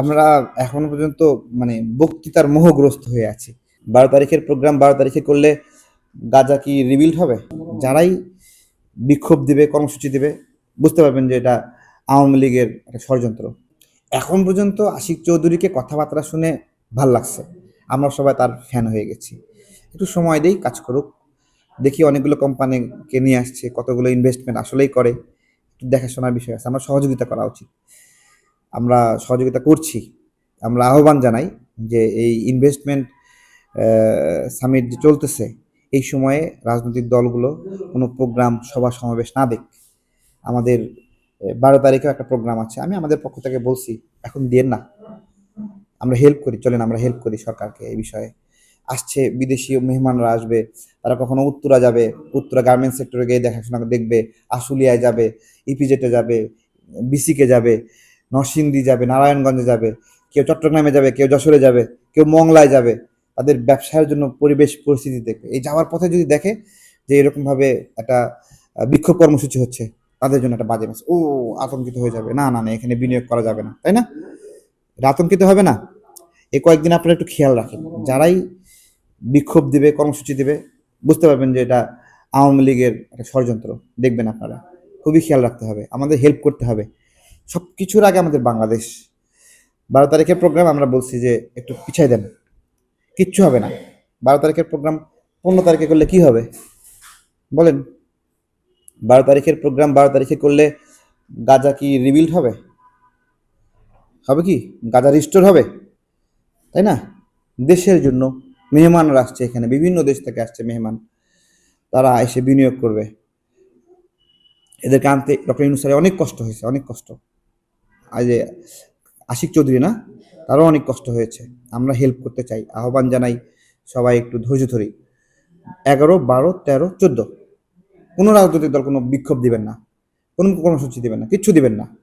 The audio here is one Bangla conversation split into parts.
আমরা এখনও পর্যন্ত মানে বক্তৃতার মোহগ্রস্ত হয়ে আছি। বারো তারিখের প্রোগ্রাম বারো তারিখে করলে গাজা কি রিবিল্ড হবে? যারাই বিক্ষোভ দিবে, কর্মসূচি দিবে, বুঝতে পারবেন যে এটা আওয়ামী লীগের একটা ষড়যন্ত্র। এখন পর্যন্ত আশিক চৌধুরীকে কথাবার্তা শুনে ভালো লাগছে। আমরা সবাই তার ফ্যান হয়ে গেছি। একটু সময় দেই, কাজ করুক। দেখি অনেকগুলো কোম্পানিকে নিয়ে আসছে, কতগুলো ইনভেস্টমেন্ট আসলেই করে। একটু দেখাশোনার বিষয় আছে। আমরা সহযোগিতা করা উচিত। আমরা সহযোগিতা করছি। আমরা আহ্বান জানাই যে এই ইনভেস্টমেন্ট সামিট যে চলতেছে, এই সময়ে রাজনৈতিক দলগুলো কোনো প্রোগ্রাম সভা, সমাবেশ না দেখ। আমাদের বারো তারিখেও একটা প্রোগ্রাম আছে। আমি আমাদের পক্ষ থেকে বলছি, এখন দিয়ে না। আমরা হেল্প করি, চলেন আমরা হেল্প করি সরকারকে এই বিষয়ে। আসছে বিদেশি মেহমানরা আসবে, তারা কখনো উত্তরা যাবে, উত্তরা গার্মেন্টস সেক্টরে গিয়ে দেখাশোনা দেখবে, আশুলিয়ায় যাবে ইপিজেটে যাবে বিসিকে যাবে। নরসিংদী যাবে, নারায়ণগঞ্জে যাবে, কেউ চট্টগ্রামে যাবে, কেউ যশোরে যাবে, কেউ মংলায় যাবে, তাদের ব্যবসার জন্য পরিবেশ পরিস্থিতি দেখবে। এই যাওয়ার পথে যদি দেখে যে এরকমভাবে একটা বিক্ষোভ কর্মসূচি হচ্ছে, তাদের জন্য একটা বাজে মেসেজ ও, আতঙ্কিত হয়ে যাবে। না না না, এখানে বিনিয়োগ করা যাবে না, তাই না? আতঙ্কিত হবে না? এই কয়েকদিন আপনারা একটু খেয়াল রাখেন। যারাই বিক্ষোভ দিবে, কর্মসূচি দিবে, বুঝতে পারবেন যে এটা আওয়ামী লীগের একটা ষড়যন্ত্র। দেখবেন আপনারা। খুবই খেয়াল রাখতে হবে। আমাদের হেল্প করতে হবে। সব কিছুর আগে আমাদের বাংলাদেশ। বারো তারিখের প্রোগ্রাম আমরা বলছি যে একটু পিছাই দেন। কিচ্ছু হবে না। বারো তারিখের প্রোগ্রাম পনেরো তারিখে করলে কি হবে? বলেন। বারো তারিখের প্রোগ্রাম বারো তারিখে করলে গাজা কি রিবিল্ড হবে? হবে কি? গাজা রিস্টোর হবে? তাই না? দেশের জন্য মেহমানরা আসছে এখানে। বিভিন্ন দেশ থেকে আসছে মেহমান। তারা এসে বিনিয়োগ করবে। এদেরকে আনতে ডক্টর ইউনুসারের অনেক কষ্ট হয়েছে, অনেক কষ্ট। আশিক চৌধুরী না, তারও অনেক কষ্ট হয়েছে। আমরা হেল্প করতে চাই। আহ্বান জানাই সবাই একটু ধৈর্য ধরি। এগারো, বারো, তেরো, চোদ্দ। কোনো রাজনৈতিক দল কোনো বিক্ষোভ দিবেন না। কোনো কর্মসূচি দিবেন না। কিচ্ছু দিবেন না।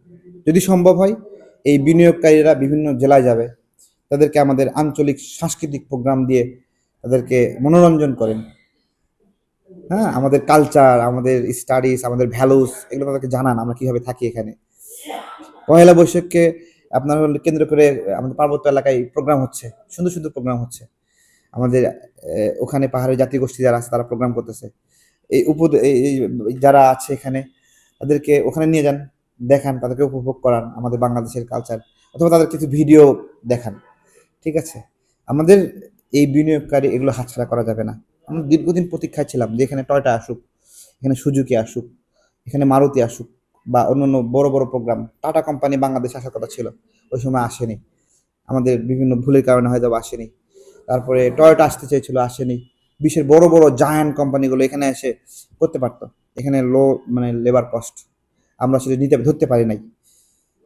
যদি সম্ভব হয়, এই বিনিয়োগকারীরা বিভিন্ন জেলায় যাবে। তাদেরকে আমাদের আঞ্চলিক সাংস্কৃতিক প্রোগ্রাম দিয়ে তাদেরকে মনোরঞ্জন করেন। হ্যাঁ আমাদের কালচার আমাদের স্টাডিজ আমাদের ভ্যালুস এগুলো তাদেরকে জানান। আমরা কীভাবে থাকি এখানে। পহেলা বৈশাখকে আপনার হলো কেন্দ্র করে আমাদের পার্বত্য এলাকায় প্রোগ্রাম হচ্ছে, সুন্দর সুন্দর প্রোগ্রাম হচ্ছে। আমাদের ওখানে পাহাড়ের জাতিগোষ্ঠী যারা আছে তারা প্রোগ্রাম করতেছে। এই উপ যারা আছে এখানে, তাদেরকে ওখানে নিয়ে যান, দেখান, তাদেরকে উপভোগ করান আমাদের বাংলাদেশের কালচার অথবা তাদের কিছু ভিডিও দেখান। ঠিক আছে? আমাদের এই বিনিয়োগকারী এগুলো হাতছাড়া করা যাবে না। আমরা দীর্ঘদিন প্রতীক্ষায় ছিলাম যে এখানে টয়টা আসুক, এখানে সুজুকি আসুক, এখানে মারুতি আসুক। বা অন্যান্য বড় বড় প্রোগ্রাম টাটা কোম্পানি বাংলাদেশে আসার কথা ছিল, ওই সময় আসেনি। আমাদের বিভিন্ন ভুলের কারণে হয়তো আসেনি। তারপরে টয়োটা আসতে চেয়েছিল, আসেনি। বিশ্বের বড় বড় জায়ান্ট কোম্পানিগুলো এখানে এসে করতে পারতো। এখানে লো মানে লেবার কস্ট আমরা সেটা নিতে, ধরতে পারি নাই।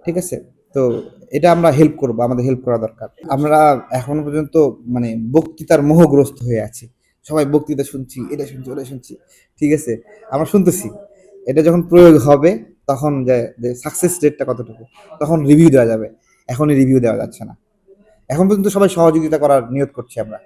ঠিক আছে? তো এটা আমরা হেল্প করব, আমাদের হেল্প করা দরকার। আমরা এখনও পর্যন্ত মানে বক্তৃতার মোহগ্রস্ত হয়ে আছি। সবাই বক্তৃতা শুনছি, এটা শুনছি, ওটা শুনছি। ঠিক আছে? আমরা শুনতেছি। এটা যখন প্রয়োগ হবে তখন যে সাকসেস রেটটা কতটুকু, তখন রিভিউ দেওয়া যাবে। এখনই রিভিউ দেওয়া যাচ্ছে না। এখন পর্যন্ত সবাই সহযোগিতা করার নিয়োগ করছি আমরা।